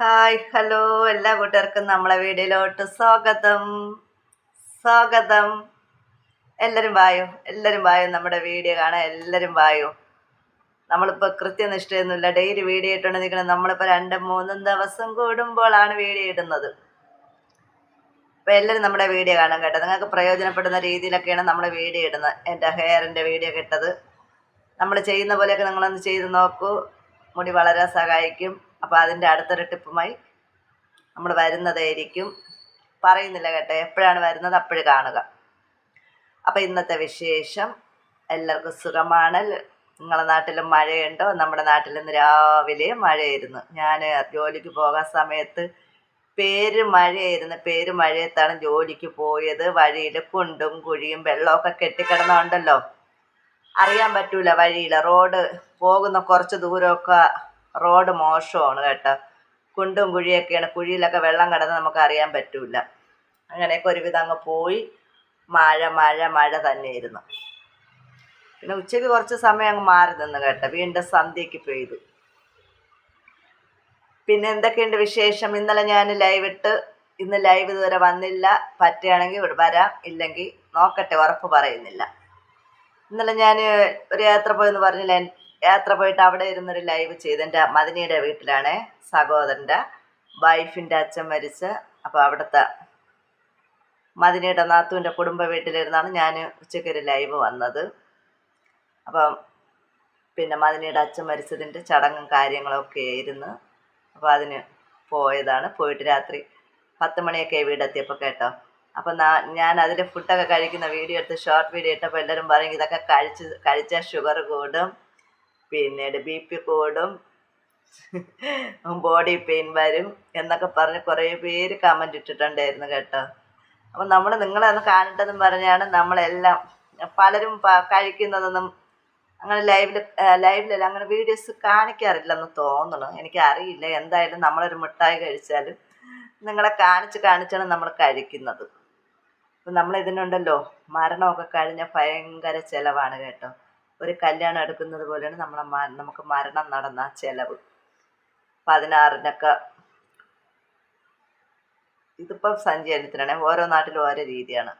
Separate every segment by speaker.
Speaker 1: Hi hello എല്ലാ കൂട്ടുകാർക്കും നമ്മളെ വീഡിയോയിലോട്ട് സ്വാഗതം. സ്വാഗതം. എല്ലാവരും വായോ? എല്ലാവരും വായോ നമ്മുടെ വീഡിയോ കാണാൻ? എല്ലാവരും വായോ? നമ്മളിപ്പോൾ കൃത്യനിഷ്ഠയൊന്നുമില്ല. ഡെയിലി വീഡിയോ ഇട്ടുകൊണ്ട് നിൽക്കണം നമ്മളിപ്പോൾ രണ്ടും മൂന്നും ദിവസം കൂടുമ്പോഴാണ് വീഡിയോ ഇടുന്നത്. അപ്പോൾ എല്ലാവരും നമ്മുടെ വീഡിയോ കാണാൻ കേട്ടോ. നിങ്ങൾക്ക് പ്രയോജനപ്പെടുന്ന രീതിയിലൊക്കെയാണ് നമ്മൾ വീഡിയോ ഇടുന്നത്. എന്റെ ഹെയറിന്റെ വീഡിയോ കിട്ടത് നമ്മൾ ചെയ്യുന്ന പോലെയൊക്കെ നിങ്ങളൊന്ന് ചെയ്ത് നോക്കൂ. മുടി വളരെ സഹായിക്കും. അപ്പോൾ അതിന്റെ അടുത്തൊരു ടിപ്പുമായി നമ്മൾ വരുന്നതായിരിക്കും. പറയുന്നില്ല കേട്ടോ എപ്പോഴാണ് വരുന്നത്? അപ്പോഴും കാണുക. അപ്പോൾ ഇന്നത്തെ വിശേഷം എല്ലാവർക്കും സുഖമാണ്. നിങ്ങളുടെ നാട്ടിലും മഴയുണ്ടോ? നമ്മുടെ ഇന്ന് രാവിലെ മഴയായിരുന്നു. ഞാൻ ജോലിക്ക് പോകാൻ സമയത്ത് പേര് മഴയായിരുന്നു. പേര് മഴയത്താണ് ജോലിക്ക് പോയത്. വഴിയിൽ കുണ്ടും കുഴിയും വെള്ളമൊക്കെ കെട്ടിക്കിടന്നുണ്ടല്ലോ. അറിയാൻ പറ്റൂല വഴിയിൽ റോഡ് പോകുന്ന കുറച്ച് ദൂരമൊക്കെ റോഡ് മോശമാണ് കേട്ടോ. കുണ്ടും കുഴിയൊക്കെയാണ്. കുഴിയിലൊക്കെ വെള്ളം കിടന്ന് നമുക്ക് അറിയാൻ പറ്റൂല. അങ്ങനെയൊക്കെ ഒരുവിധം അങ്ങ് പോയി. മഴ മഴ മഴ തന്നെയായിരുന്നു. പിന്നെ ഉച്ചയ്ക്ക് കുറച്ച് സമയം അങ്ങ് മാറി നിന്ന് കേട്ടോ. വീണ്ടും സന്ധ്യയ്ക്ക് പെയ്തു. പിന്നെ എന്തൊക്കെയുണ്ട് വിശേഷം? ഇന്നലെ ഞാൻ ലൈവ് ഇട്ട് ഇന്ന് ലൈവ് ഇതുവരെ വന്നില്ല. പറ്റുകയാണെങ്കിൽ വരാം. ഇല്ലെങ്കിൽ നോക്കട്ടെ ഉറപ്പ് പറയുന്നില്ല. ഇന്നലെ ഞാൻ ഒരു യാത്ര പോയെന്ന് പറഞ്ഞില്ല? യാത്ര പോയിട്ട് അവിടെ ഇരുന്നൊരു ലൈവ് ചെയ്ത് എന്റെ മദിനിയുടെ വീട്ടിലാണ് സഹോദരന്റെ വൈഫിന്റെ അച്ഛൻ മരിച്ച്. അപ്പോൾ അവിടുത്തെ മദിനിയുടെ നാത്തുവിന്റെ കുടുംബ വീട്ടിലിരുന്നാണ് ഞാൻ ഉച്ചയ്ക്കൊരു ലൈവ് വന്നത്. അപ്പം പിന്നെ മദിനിയുടെ അച്ഛൻ മരിച്ചതിന്റെ ചടങ്ങും കാര്യങ്ങളൊക്കെ ആയിരുന്നു. അപ്പോൾ അതിന് പോയതാണ്. പോയിട്ട് രാത്രി പത്ത് മണിയൊക്കെ വീടെത്തിയപ്പോൾ കേട്ടോ. അപ്പം ഞാൻ അതിൽ ഫുഡൊക്കെ കഴിക്കുന്ന വീഡിയോ എടുത്ത് ഷോർട്ട് വീഡിയോ ഇട്ടപ്പോൾ എല്ലാവരും പറയും ഇതൊക്കെ കഴിച്ച് കഴിച്ചാൽ ഷുഗർ കൂടും. പിന്നീട് ബി പി കൂടും ബോഡി പെയിൻ വരും എന്നൊക്കെ പറഞ്ഞ് കുറേ പേര് കമന്റ് ഇട്ടിട്ടുണ്ടായിരുന്നു കേട്ടോ. അപ്പം നമ്മൾ നിങ്ങളൊന്ന് കാണട്ടെന്നും പറഞ്ഞാണ് നമ്മളെല്ലാം പലരും കഴിക്കുന്നതൊന്നും അങ്ങനെ ലൈവിൽ ലൈവിലല്ല അങ്ങനെ വീഡിയോസ് കാണിക്കാറില്ലെന്ന് തോന്നണം. എനിക്കറിയില്ല എന്തായാലും നമ്മളൊരു മിഠായി കഴിച്ചാലും നിങ്ങളെ കാണിച്ച് കാണിച്ചാണ് നമ്മൾ കഴിക്കുന്നത്. അപ്പം നമ്മൾ ഇതിനുണ്ടല്ലോ മരണമൊക്കെ കഴിഞ്ഞ ഭയങ്കര ചിലവാണ് കേട്ടോ. ഒരു കല്യാണം എടുക്കുന്നത് പോലെയാണ് നമ്മളെ നമുക്ക് മരണം നടന്ന ചെലവ്. പതിനാറിനൊക്കെ ഇതിപ്പം സഞ്ചയനത്തിനാണ്. ഓരോ നാട്ടിലും ഓരോ രീതിയാണ്.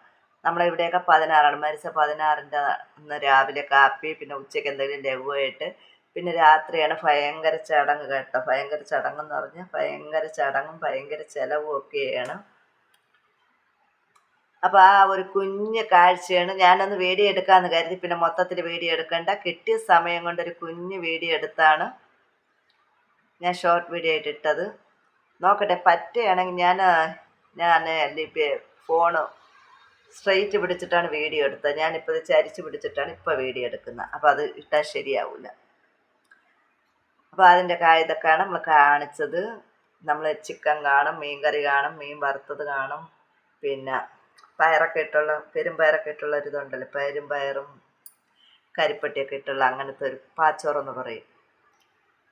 Speaker 1: നമ്മളെ ഇവിടെയൊക്കെ പതിനാറാണ്. മരിച്ച പതിനാറിന്റെ ഇന്ന് രാവിലെ കാപ്പി പിന്നെ ഉച്ചയ്ക്ക് എന്തെങ്കിലും ലഘുവായിട്ട് പിന്നെ രാത്രിയാണ് ഭയങ്കര ചടങ്ങ് കേട്ടോ. ഭയങ്കര ചടങ്ങെന്ന് പറഞ്ഞാൽ ഭയങ്കര ചടങ്ങും ഭയങ്കര ചിലവും ഒക്കെയാണ്. അപ്പോൾ ആ ഒരു കുഞ്ഞ് കാഴ്ചയാണ് ഞാനൊന്ന് വീഡിയോ എടുക്കാമെന്ന് കരുതി. പിന്നെ മൊത്തത്തിൽ വീഡിയോ എടുക്കണ്ട. കിട്ടിയ സമയം കൊണ്ട് ഒരു കുഞ്ഞ് വീഡിയോ എടുത്താണ് ഞാൻ ഷോർട്ട് വീഡിയോ ആയിട്ട് ഇട്ടത്. നോക്കട്ടെ പറ്റുകയാണെങ്കിൽ ഞാൻ ഞാൻ ഫോണ് സ്ട്രെയിറ്റ് പിടിച്ചിട്ടാണ് വീഡിയോ എടുത്തത്. ഞാനിപ്പോൾ ഇത് ചരിച്ച് പിടിച്ചിട്ടാണ് ഇപ്പോൾ വീഡിയോ എടുക്കുന്നത്. അപ്പോൾ അത് ഇട്ടാൽ ശരിയാവില്ല അപ്പോൾ അതിന്റെ കായതൊക്കെയാണ് നമ്മൾ കാണിച്ചത്. നമ്മൾ ചിക്കൻ കാണും മീൻ കറി കാണും മീൻ വറുത്തത് കാണും പിന്നെ പയറൊക്കെ ഇട്ടുള്ള പെരുമ്പയറൊക്കെ ഇട്ടുള്ള ഒരു ഇതുണ്ടല്ലോ. പയരും പയറും കരിപ്പട്ടിയൊക്കെ ഇട്ടുള്ള അങ്ങനത്തെ ഒരു പാച്ചോറെന്ന് പറയും.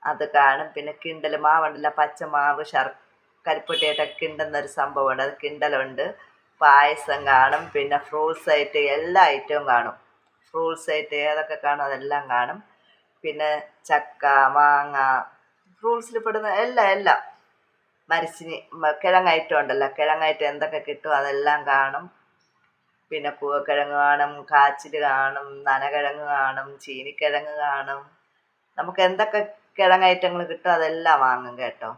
Speaker 1: അത് കാണും. പിന്നെ കിണ്ടൽ മാവുണ്ടല്ല. പച്ചമാവ് ശർ കരിപ്പട്ടിയായിട്ടൊക്കെ കിണ്ടുന്നൊരു സംഭവമുണ്ട്. അത് കിണ്ടലുണ്ട്. പായസം കാണും. പിന്നെ ഫ്രൂട്ട്സ് ആയിട്ട് എല്ലാ ഐറ്റവും കാണും. ഫ്രൂട്ട്സ് ആയിട്ട് ഏതൊക്കെ കാണും അതെല്ലാം കാണും. പിന്നെ ചക്ക മാങ്ങ ഫ്രൂട്ട്സിൽ പെടുന്ന എല്ലാം എല്ലാം. മരിച്ചിനി കിഴങ്ങായിട്ടുണ്ടല്ലോ കിഴങ്ങൈറ്റം എന്തൊക്കെ കിട്ടും അതെല്ലാം കാണും. പിന്നെ പൂവക്കിഴങ്ങ് കാണും കാച്ചിൽ കാണും നനകിഴങ്ങ് കാണും ചീനിക്കിഴങ്ങ് കാണും. നമുക്ക് എന്തൊക്കെ കിഴങ്ങൈറ്റങ്ങൾ കിട്ടും അതെല്ലാം വാങ്ങും കേട്ടോ.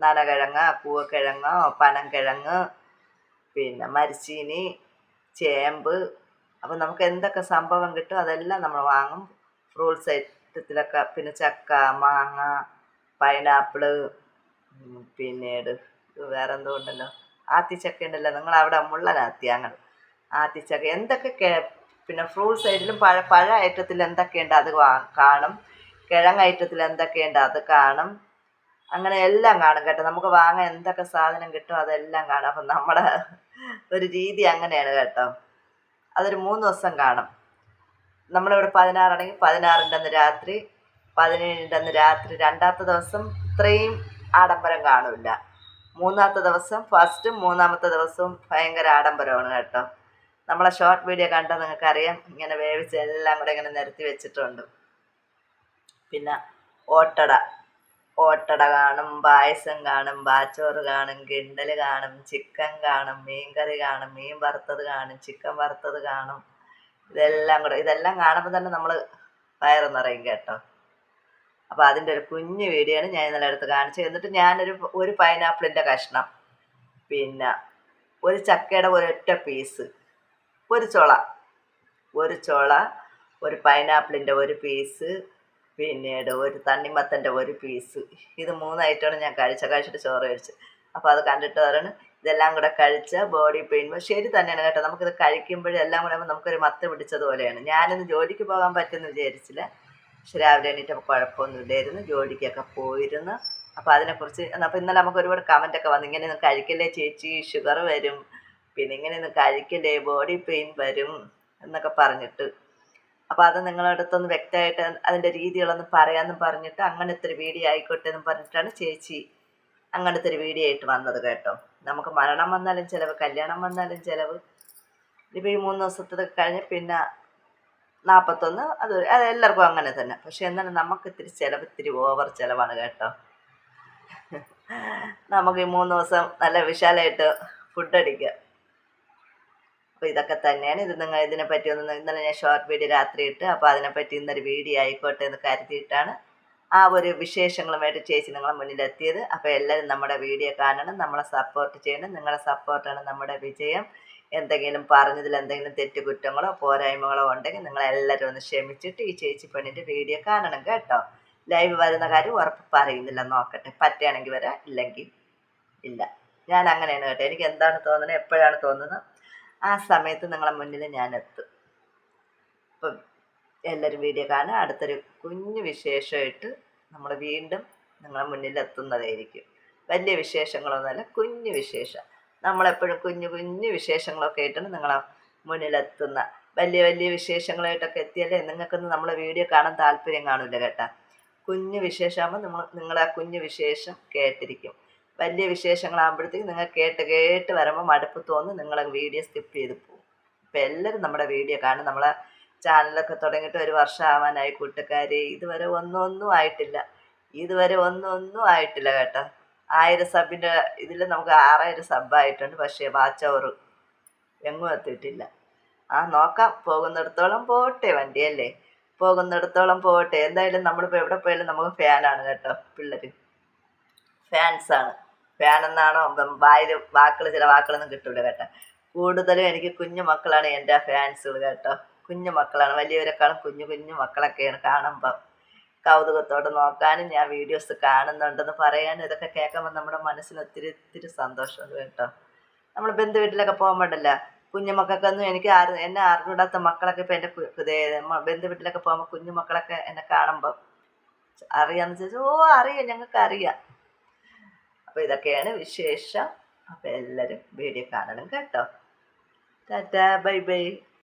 Speaker 1: നനകിഴങ്ങ് പൂവക്കിഴങ്ങ് പനംകിഴങ്ങ് പിന്നെ മരിച്ചീനി ചേമ്പ്. അപ്പം നമുക്ക് എന്തൊക്കെ സംഭവം കിട്ടും അതെല്ലാം നമ്മൾ വാങ്ങും. ഫ്രൂട്ട്സ് ഐറ്റത്തിലൊക്കെ പിന്നെ ചക്ക മാങ്ങ പൈനാപ്പിൾ പിന്നീട് വേറെ എന്തോ ഉണ്ടല്ലോ ആത്തിച്ചക്ക ഉണ്ടല്ലോ നിങ്ങൾ അവിടെ മുള്ള ആത്തിയാങ്ങൾ. ആത്തിച്ചക്ക എന്തൊക്കെ പിന്നെ ഫ്രൂട്ട്സ് സൈഡിലും പഴ പഴ ഐറ്റത്തിൽ എന്തൊക്കെയുണ്ട് അത് കാണും. കിഴങ്ങ് ഐറ്റത്തിൽ എന്തൊക്കെയുണ്ട് അത് കാണും. അങ്ങനെ എല്ലാം കാണും കേട്ടോ. നമുക്ക് വാങ്ങാൻ എന്തൊക്കെ സാധനം കിട്ടും അതെല്ലാം കാണും. അപ്പം നമ്മുടെ ഒരു രീതി അങ്ങനെയാണ് കേട്ടോ. അതൊരു മൂന്ന് ദിവസം കാണും. നമ്മളിവിടെ പതിനാറാണെങ്കിൽ പതിനാറിന്റെ അന്ന് രാത്രി പതിനേഴിന്റെ അന്ന് രാത്രി. രണ്ടാമത്തെ ദിവസം ഇത്രയും ആഡംബരം കാണില്ല മൂന്നാമത്തെ ദിവസം ഫസ്റ്റും മൂന്നാമത്തെ ദിവസവും ഭയങ്കര ആഡംബരമാണ് കേട്ടോ. നമ്മളെ ഷോർട്ട് വീഡിയോ കണ്ടാൽ നിങ്ങൾക്കറിയാം ഇങ്ങനെ വേവിച്ച് എല്ലാം കൂടെ ഇങ്ങനെ നിരത്തി വെച്ചിട്ടുണ്ട്. പിന്നെ ഓട്ടട. ഓട്ടട കാണും പായസം കാണും ബാച്ചോറ് കാണും കിണ്ടൽ കാണും ചിക്കൻ കാണും മീൻ കറി കാണും മീൻ വറുത്തത് കാണും ചിക്കൻ വറുത്തത് കാണും. ഇതെല്ലാം കൂടെ ഇതെല്ലാം കാണുമ്പോൾ തന്നെ നമ്മൾ വയറ് നിറയും കേട്ടോ. അപ്പോൾ അതിന്റെ ഒരു കുഞ്ഞു വീഡിയോ ആണ് ഞാൻ ഇന്നലെ എടുത്ത് കാണിച്ചത്. എന്നിട്ട് ഞാനൊരു ഒരു പൈനാപ്പിളിന്റെ കഷ്ണം. പിന്നെ ഒരു ചക്കയുടെ ഒരൊറ്റ പീസ് ഒരു ചുള. ഒരു ചുള ഒരു പൈനാപ്പിളിന്റെ ഒരു പീസ് പിന്നീട് ഒരു തണ്ണിമത്തന്റെ ഒരു പീസ് ഇത് മൂന്നായിട്ടാണ് ഞാൻ കഴിച്ച കഴിച്ചിട്ട് ചോറ് കഴിച്ച്. അപ്പോൾ അത് കണ്ടിട്ട് പറയണം ഇതെല്ലാം കൂടെ കഴിച്ച ബോഡി പെയിൻ ശരി തന്നെയാണ് കേട്ടോ നമുക്കിത് കഴിക്കുമ്പോഴും എല്ലാം കൂടെ നമുക്കൊരു മത്ത് പിടിച്ചതുപോലെയാണ്. ഞാനിന്ന് ജോലിക്ക് പോകാൻ പറ്റുമെന്ന് വിചാരിച്ചില്ല. പക്ഷെ രാവിലെ എണീറ്റപ്പോൾ കുഴപ്പമൊന്നുമില്ലായിരുന്നു ജോലിക്കൊക്കെ പോയിരുന്നു. അപ്പോൾ അതിനെക്കുറിച്ച് അപ്പോൾ ഇന്നലെ നമുക്ക് ഒരുപാട് കമന്റൊക്കെ വന്നു. ഇങ്ങനെ ഒന്നും കഴിക്കല്ലേ ചേച്ചി? ഷുഗർ വരും. പിന്നെ ഇങ്ങനെ ഒന്നും കഴിക്കല്ലേ? ബോഡി പെയിൻ വരും എന്നൊക്കെ പറഞ്ഞിട്ട്. അപ്പോൾ അത് നിങ്ങളുടെ അടുത്തൊന്ന് വ്യക്തമായിട്ട് അതിന്റെ രീതികളൊന്ന് പറയാമെന്നും പറഞ്ഞിട്ട് അങ്ങനത്തെ ഒരു വീഡിയോ ആയിക്കോട്ടെ എന്നും പറഞ്ഞിട്ടാണ് ചേച്ചി അങ്ങനത്തെ ഒരു വീഡിയോ ആയിട്ട് വന്നത് കേട്ടോ. നമുക്ക് മരണം വന്നാലും ചിലവ് കല്യാണം വന്നാലും ചിലവ്. ഇപ്പോൾ ഈ മൂന്ന് ദിവസത്തത് കഴിഞ്ഞ് പിന്നെ നാൽപ്പത്തൊന്ന് അത് അത് എല്ലാവർക്കും അങ്ങനെ തന്നെ. പക്ഷെ എന്നാലും നമുക്ക് ഇത്തിരി ചിലവ് ഇത്തിരി ഓവർ ചിലവാണ് കേട്ടോ. നമുക്ക് ഈ മൂന്ന് ദിവസം നല്ല വിശാലമായിട്ട് ഫുഡ് അടിക്കുക അപ്പോൾ ഇതൊക്കെ തന്നെയാണ്. ഇത് നിങ്ങൾ ഇതിനെ പറ്റി ഒന്ന് ഇന്നലെ ഞാൻ ഷോർട്ട് വീഡിയോ രാത്രി ഇട്ട് അപ്പോൾ അതിനെപ്പറ്റി ഇന്നൊരു വീഡിയോ ആയിക്കോട്ടെ എന്ന് കരുതിയിട്ടാണ് ആ ഒരു വിശേഷങ്ങളുമായിട്ട് ചേച്ചി നിങ്ങളെ മുന്നിലെത്തിയത്. അപ്പോൾ എല്ലാവരും നമ്മുടെ വീഡിയോ കാണണം നമ്മളെ സപ്പോർട്ട് ചെയ്യണം. നിങ്ങളുടെ സപ്പോർട്ടാണ് നമ്മുടെ വിജയം. എന്തെങ്കിലും പറഞ്ഞതിൽ എന്തെങ്കിലും തെറ്റുകുറ്റങ്ങളോ പോരായ്മകളോ ഉണ്ടെങ്കിൽ നിങ്ങളെല്ലാവരും ഒന്ന് ക്ഷമിച്ചിട്ട് ഈ ചേച്ചി പെണ്ണിന്റെ വീഡിയോ കാണണം കേട്ടോ. ലൈവ് വരുന്ന കാര്യം ഉറപ്പ് പറയുന്നില്ല നോക്കട്ടെ. പറ്റുകയാണെങ്കിൽ വരാം ഇല്ലെങ്കിൽ ഇല്ല. ഞാൻ അങ്ങനെയാണ് കേട്ടോ. എനിക്ക് എന്താണ് തോന്നുന്നത് എപ്പോഴാണ് തോന്നുന്നത്? ആ സമയത്ത് നിങ്ങളെ മുന്നിൽ ഞാൻ എത്തും. അപ്പം എല്ലാവരും വീഡിയോ കാണാൻ അടുത്തൊരു കുഞ്ഞു വിശേഷമായിട്ട് നമ്മൾ വീണ്ടും നിങ്ങളെ മുന്നിൽ എത്തുന്നതായിരിക്കും വലിയ വിശേഷങ്ങളൊന്നുമല്ല കുഞ്ഞു വിശേഷം. നമ്മളെപ്പോഴും കുഞ്ഞു കുഞ്ഞു വിശേഷങ്ങളൊക്കെ ആയിട്ടാണ് നിങ്ങളെ മുന്നിലെത്തുന്ന. വലിയ വലിയ വിശേഷങ്ങളായിട്ടൊക്കെ എത്തിയല്ലേ? നിങ്ങൾക്കൊന്നും നമ്മളെ വീഡിയോ കാണാൻ താല്പര്യം കാണില്ല കേട്ടാ. കുഞ്ഞു വിശേഷമാകുമ്പോൾ നമ്മൾ നിങ്ങൾ ആ കുഞ്ഞു വിശേഷം കേട്ടിരിക്കും. വലിയ വിശേഷങ്ങളാകുമ്പോഴത്തേക്ക് നിങ്ങൾ കേട്ട് കേട്ട് വരുമ്പോൾ മടുപ്പ് തോന്നി. നിങ്ങളെ വീഡിയോ സ്കിപ്പ് ചെയ്ത് പോകും ഇപ്പം എല്ലാവരും നമ്മുടെ വീഡിയോ കാണും. നമ്മളെ ചാനലൊക്കെ തുടങ്ങിയിട്ട് ഒരു വർഷം ആവാനായി ഇതുവരെ ഒന്നും ഒന്നും ആയിട്ടില്ല. ഇതുവരെ ഒന്നും ഒന്നും ആയിട്ടില്ല കേട്ടോ. ആയിരം സബിന്റെ ഇതിൽ നമുക്ക് ആറായിരം സബായിട്ടുണ്ട് പക്ഷേ വാച്ച് അവർ എങ്ങും എത്തിയിട്ടില്ല. ആ നോക്കാം. പോകുന്നിടത്തോളം പോട്ടെ വണ്ടിയല്ലേ? പോകുന്നിടത്തോളം പോകട്ടെ എന്തായാലും നമ്മളിപ്പോൾ എവിടെ പോയാലും നമുക്ക് ഫാനാണ് കേട്ടോ പിള്ളേർ ഫാൻസാണ്. ഫാൻ എന്നാണോ വായിൽ വാക്കുകൾ ചില വാക്കുകളൊന്നും കിട്ടൂല കേട്ടോ. കൂടുതലും എനിക്ക് കുഞ്ഞു മക്കളാണ് എന്റെ ഫാൻസുകൾ കേട്ടോ. കുഞ്ഞു മക്കളാണ്. വലിയവരെക്കാളും കുഞ്ഞു കുഞ്ഞു മക്കളൊക്കെയാണ് കാണുമ്പം. കൗതുകത്തോടെ നോക്കാനും ഞാൻ വീഡിയോസ് കാണുന്നുണ്ടെന്ന് പറയാനും ഇതൊക്കെ കേൾക്കുമ്പോൾ നമ്മുടെ മനസ്സിന് ഒത്തിരി ഒത്തിരി സന്തോഷമുണ്ട് കേട്ടോ. നമ്മൾ ബന്ധു വീട്ടിലൊക്കെ പോകുമ്പോഴല്ല കുഞ്ഞു മക്കൾക്കൊന്നും എനിക്ക് ആര് എന്നെ അറിഞ്ഞൂടാത്ത മക്കളൊക്കെ ഇപ്പം എന്റെ ബന്ധു വീട്ടിലൊക്കെ പോകുമ്പോൾ കുഞ്ഞു മക്കളൊക്കെ എന്നെ കാണുമ്പോൾ അറിയാമെന്ന് ചോദിച്ചാൽ ഓ അറിയാം ഞങ്ങൾക്ക് അറിയാം അപ്പോൾ ഇതൊക്കെയാണ് വിശേഷം. അപ്പോൾ എല്ലാവരും വീഡിയോ കാണണം കേട്ടോ. Tata bye bye.